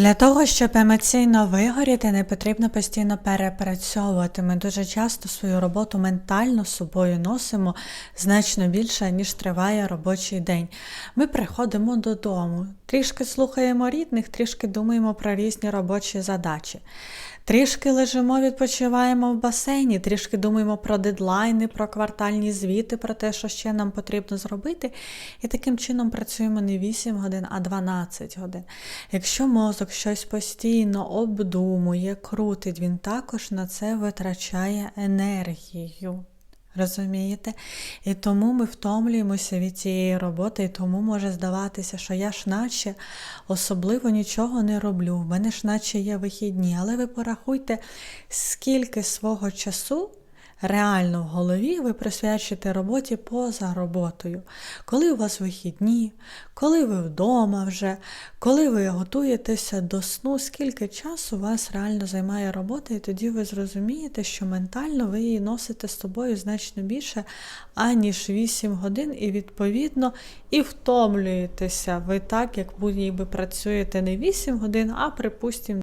Для того, щоб емоційно вигоріти, не потрібно постійно перепрацьовувати. Ми дуже часто свою роботу ментально з собою носимо значно більше, ніж триває робочий день. Ми приходимо додому, трішки слухаємо рідних, трішки думаємо про різні робочі задачі. Трішки лежимо, відпочиваємо в басейні, трішки думаємо про дедлайни, про квартальні звіти, про те, що ще нам потрібно зробити. І таким чином працюємо не 8 годин, а 12 годин. Якщо мозок щось постійно обдумує, крутить, він також на це витрачає енергію. Розумієте? І тому ми втомлюємося від цієї роботи, і тому може здаватися, що я ж наче особливо нічого не роблю, в мене ж наче є вихідні. Але ви порахуйте, скільки свого часу реально в голові ви присвячуєте роботі поза роботою. Коли у вас вихідні, коли ви вдома вже, коли ви готуєтеся до сну, скільки часу вас реально займає робота, і тоді ви зрозумієте, що ментально ви її носите з собою значно більше, аніж 8 годин, і відповідно і втомлюєтеся ви так, як ніби працюєте не 8 годин, а припустимо